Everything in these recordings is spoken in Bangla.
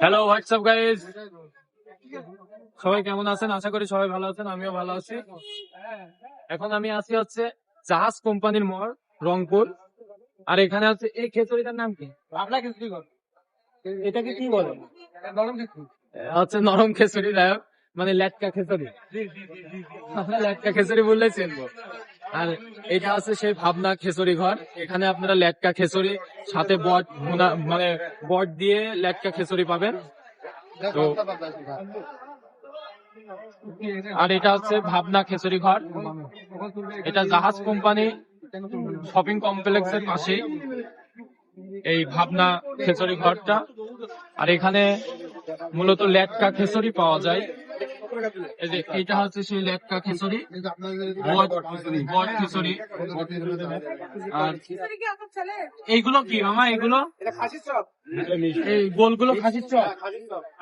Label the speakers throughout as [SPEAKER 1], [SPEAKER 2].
[SPEAKER 1] হ্যালো হোয়াটসঅ্যাপ গাইজ সবাই কেমন আছেন? আশা করি সবাই ভালো আছেন আমিও ভালো আছি। এখন আমি আছি হচ্ছে জাহাজ কোম্পানির মোড় রংপুর। আর এখানে হচ্ছে এই খেচুড়িটার নাম কি?
[SPEAKER 2] আপনার কিছু
[SPEAKER 1] এটাকে কি বলে?
[SPEAKER 2] নরম কিছু
[SPEAKER 1] হচ্ছে নরম খেচুড়ি দায়ক মানে লেটকা খেচুড়ি। লেটকা খেচুড়ি বললে চিনবো। আর এটা আছে সেই ভাবনা খেচুড়ি ঘর। এখানে আপনারা লেটকা খেচুড়ি সাথে বট মানে বট দিয়ে লেটকা খেচুড়ি পাবেন। তো আর এটা হচ্ছে ভাবনা খেচুড়ি ঘর। এটা জাহাজ কোম্পানি শপিং কমপ্লেক্সের পাশেই এই ভাবনা খেচুড়ি ঘরটা। আর এখানে মূলত লেটকা খেচুড়ি পাওয়া যায়। এটা হচ্ছে সেই লেটকা খেচুড়ি। বট বট খিচুড়ি। আর এইগুলো কি মামা এগুলো এই গোলগুলো খাসির চপ?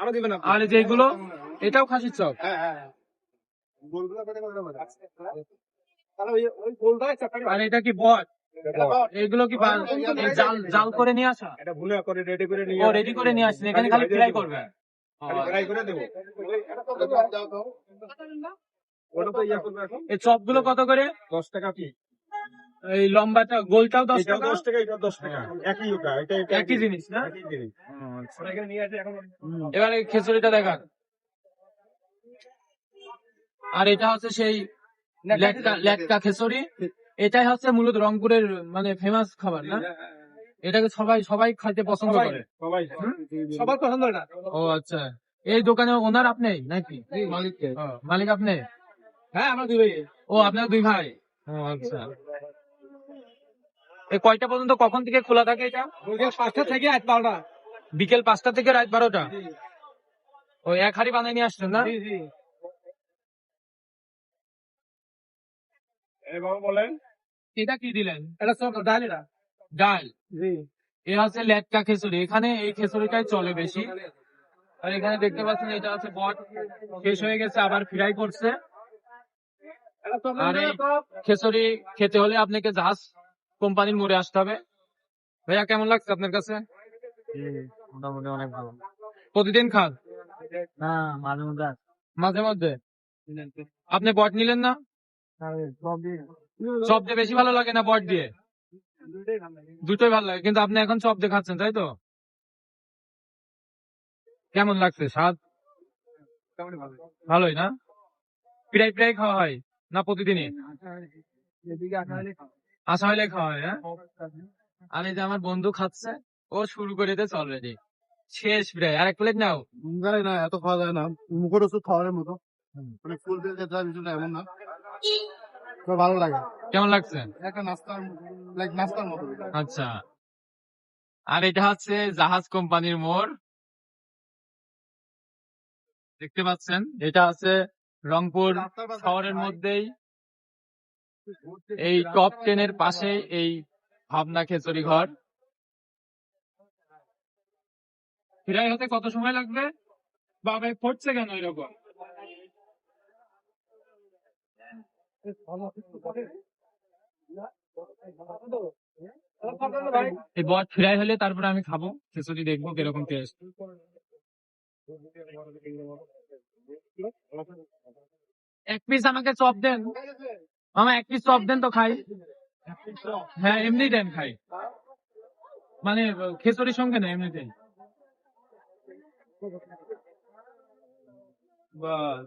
[SPEAKER 2] আরও দিবেন আপনি।
[SPEAKER 1] আর যেগুলো এটাও খাসির চপ?
[SPEAKER 2] হ্যাঁ হ্যাঁ চাপড়ি
[SPEAKER 1] আর এটা কি বট? এগুলো কি জাল জাল করে নিয়ে আসা?
[SPEAKER 2] এটা ভুলে করে রেডি করে নিয়ে
[SPEAKER 1] ও রেডি করে নিয়ে আসছেন এখানে খালি ফ্রাই করবে
[SPEAKER 2] ফ্রাই করে দেবো। ওটা তো করবে এখন।
[SPEAKER 1] এই চপগুলো কত করে?
[SPEAKER 2] দশ টাকা কি
[SPEAKER 1] এই লম্বাটা গোলটাও দশ টাকা?
[SPEAKER 2] দশ টাকা এটা দশ টাকা। একই ওটা এটা এটা
[SPEAKER 1] একই জিনিস না?
[SPEAKER 2] একই জিনিস। এখন
[SPEAKER 1] এবারে খিচুড়িটা দেখান। আর এটা হচ্ছে সেই লেটকা লেটকা খিচুড়ি। এটাই হচ্ছে মূলত রংপুরের মানে ফেমাস খাবার না? এটাকে সবাই সবাই খাইতে পছন্দ করে?
[SPEAKER 2] সবাই সবার পছন্দ এটা?
[SPEAKER 1] ও আচ্ছা। এই দোকানে ওনার আপনি নাকি?
[SPEAKER 2] মালিককে।
[SPEAKER 1] ও, মালিক আপনি?
[SPEAKER 2] হ্যাঁ আমরা দুই ভাই।
[SPEAKER 1] ও আপনার দুই ভাই? ও আচ্ছা। এই কয়টা পর্যন্ত কখন থেকে খোলা থাকে এটা?
[SPEAKER 2] বিকেল পাঁচটা থেকে আট বারোটা।
[SPEAKER 1] বিকেল পাঁচটা থেকে রাত বারোটা? ও এক হাড়ি বানাই নিয়ে আসছেন না?
[SPEAKER 2] জি জি। এ বাবা বলেন।
[SPEAKER 1] এটা কি দিলেন?
[SPEAKER 2] এটা সব ডাল এটা।
[SPEAKER 1] ডাল।
[SPEAKER 2] জি।
[SPEAKER 1] এ হচ্ছে লেটকা খেচুড়ি। এখানে এই খেচুড়িটাই চলে বেশি। আর এখানে দেখতে পাচ্ছেন এটা হচ্ছে বট। শেষ হয়ে গেছে আবার ফ্রাই করছে। আর এই খেচুড়ি খেতে হলে আপনাকে জাহাজ কোম্পানির মোড়ে আসতে হবে। ভাইয়া কেমন লাগছে আপনার কাছে?
[SPEAKER 2] মোটামুটি অনেক ভালো।
[SPEAKER 1] প্রতিদিন খান?
[SPEAKER 2] না মাঝে মধ্যে
[SPEAKER 1] মাঝে মধ্যে? আপনি বট নিলেন না? চপ দিয়ে বেশি ভালো লাগে না বট দিয়ে? দুটোই ভালো লাগে। কিন্তু আপনি এখন চপ দিয়ে খাচ্ছেন তাই তো? কেমন লাগছে? স্বাদ? ভালোই না? প্রায় প্রায় খাওয়া হয় না প্রতিদিনই? আসা হলে খাওয়া হয়। হ্যাঁ আর এই যে আমার বন্ধু খাচ্ছে ও শুরু করে দিয়েছে অলরেডি শেষ প্রায় আর এক প্লেট নাও।
[SPEAKER 3] জানি না এত খাওয়া যায় না। মুখের ওষুধ খাওয়ার মতো। মানে ফুল দিয়ে যেতে এমন না। ভালো লাগে।
[SPEAKER 1] কেমন লাগছে?
[SPEAKER 3] একটা নাস্তার লাইক নাস্তার মতো
[SPEAKER 1] আচ্ছা। আর এটা হচ্ছে জাহাজ কোম্পানির মোড়। দেখতে পাচ্ছেন? এটা আছে রংপুর শহরের মধ্যেই। এই টপ টেন এর পাশে এই ভাবনা খেচুরি ঘর। ফিরাই হতে কত সময় লাগবে? বাবা পড়ছে কেন এরকম? এই হলে তারপরে আমি খাব। দেখব কীরকম টেস্ট এক পিস আমাকে চপ দেন। মামা, এক পিস চপ দেন তো খাই। হ্যাঁ এমনি দেন, খাই। মানে খিচুড়ির সঙ্গে না, এমনিতেই। বাস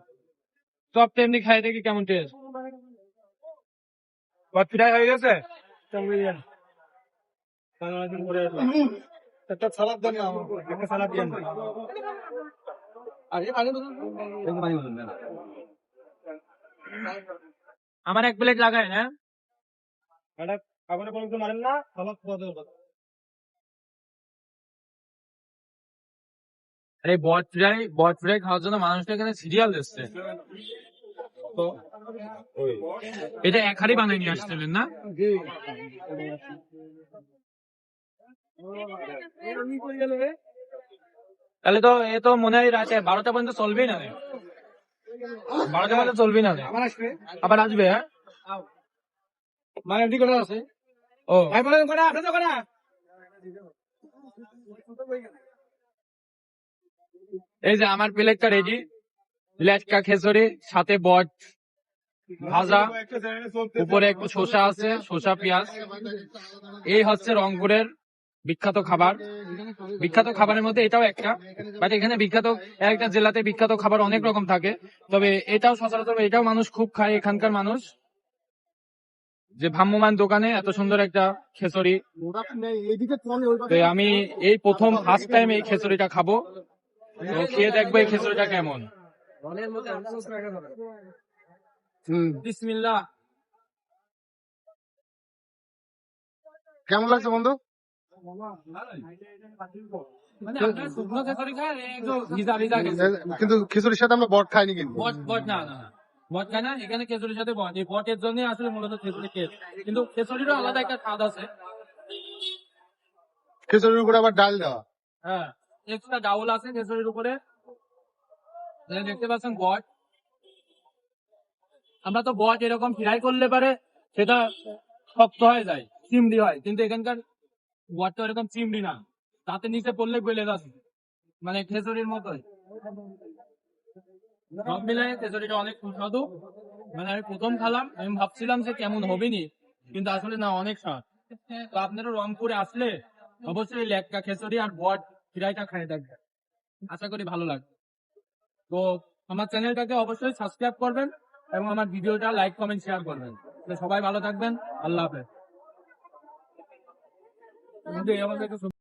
[SPEAKER 1] চপটা এমনি খাই, দেখি কেমন টেস্ট
[SPEAKER 2] ফিরাই হয়ে গেছে? একটা সালাদ দেন আমার। একটা সালাদ দেন আর এই পানি
[SPEAKER 1] আমার এক প্লেট লাগায় না
[SPEAKER 2] পর্যন্ত মারেন না সালাদ খাওয়া দেবো
[SPEAKER 1] আরে বট ফ্রাই বট ফ্রাই খাওয়ার জন্য মানুষটা এখানে সিরিয়াল দিচ্ছে এটা এক হাড়ি বানিয়ে নিয়ে আসছিলেন না? তাহলে তো এ তো মনে হয় রাতে বারোটা পর্যন্ত চলবেই না বারোটা পর্যন্ত চলবেই না আবার আসবে? হ্যাঁ?
[SPEAKER 2] মানে এমনি আছে?
[SPEAKER 1] ও।
[SPEAKER 2] ভাই বলেন কটা আপনি তো কটা
[SPEAKER 1] এই যে আমার প্লেটটা রেডি লেটকা খেসরি সাথে বট ভাজা, উপরে একটু শসা আছে, শসা, পেঁয়াজ। এই হচ্ছে রংপুরের বিখ্যাত খাবার। বিখ্যাত খাবারের মধ্যে এটাও একটা বাট এখানে বিখ্যাত, একটা জেলাতে বিখ্যাত খাবার অনেক রকম থাকে। তবে এটাও সচরাচর, এটাও মানুষ খুব খায়, এখানকার মানুষ। যে ভ্রাম্যমান দোকানে এত সুন্দর একটা তো আমি এই প্রথম ফার্স্ট টাইম এই খেসরিটা খাব। খেয়ে দেখব এই খেসরিটা কেমন। বিসমিল্লাহ।
[SPEAKER 3] কেমন লাগছে বন্ধু?
[SPEAKER 1] মানে
[SPEAKER 3] কিন্তু খিচুড়ির সাথে আমরা বট খাইনি কিন্তু।
[SPEAKER 1] বট বট না না না। বট খায় না এখানে খেসুরির সাথে বট। এই বটের জন্য আসলে মূলত খেয়ে কিন্তু খেসুরিরও আলাদা একটা স্বাদ আছে।
[SPEAKER 3] খিচুড়ির উপরে আবার ডাল দেওয়া।
[SPEAKER 1] হ্যাঁ এক্সট্রা ডাউল আছে খেসুরির উপরে। দেখতে পাচ্ছেন বট আমরা তো বট এরকম ফ্রাই করলে পারে সেটা শক্ত হয়ে যায় চিমড়ি হয়। কিন্তু এখানকার বটটা এরকম চিমড়ি না। তাতে নিচে পড়লে গলে যাচ্ছে মানে খেসুরির মতোই। সব মিলাই খেসুরিটা অনেক সুস্বাদু। মানে আমি প্রথম খেলাম, আমি ভাবছিলাম যে কেমন হবে নি কিন্তু আসলে না, অনেক স্বাদ। তো আপনারা রংপুরে আসলে অবশ্যই লেটকা খেসুরি আর বট ফ্রাইটা খাই দেখবেন। আশা করি ভালো লাগবে। তো আমার চ্যানেলটাকে অবশ্যই সাবস্ক্রাইব করবেন এবং আমার ভিডিওটা লাইক, কমেন্ট শেয়ার করবেন। সবাই ভালো থাকবেন। আল্লাহ হাফেজ।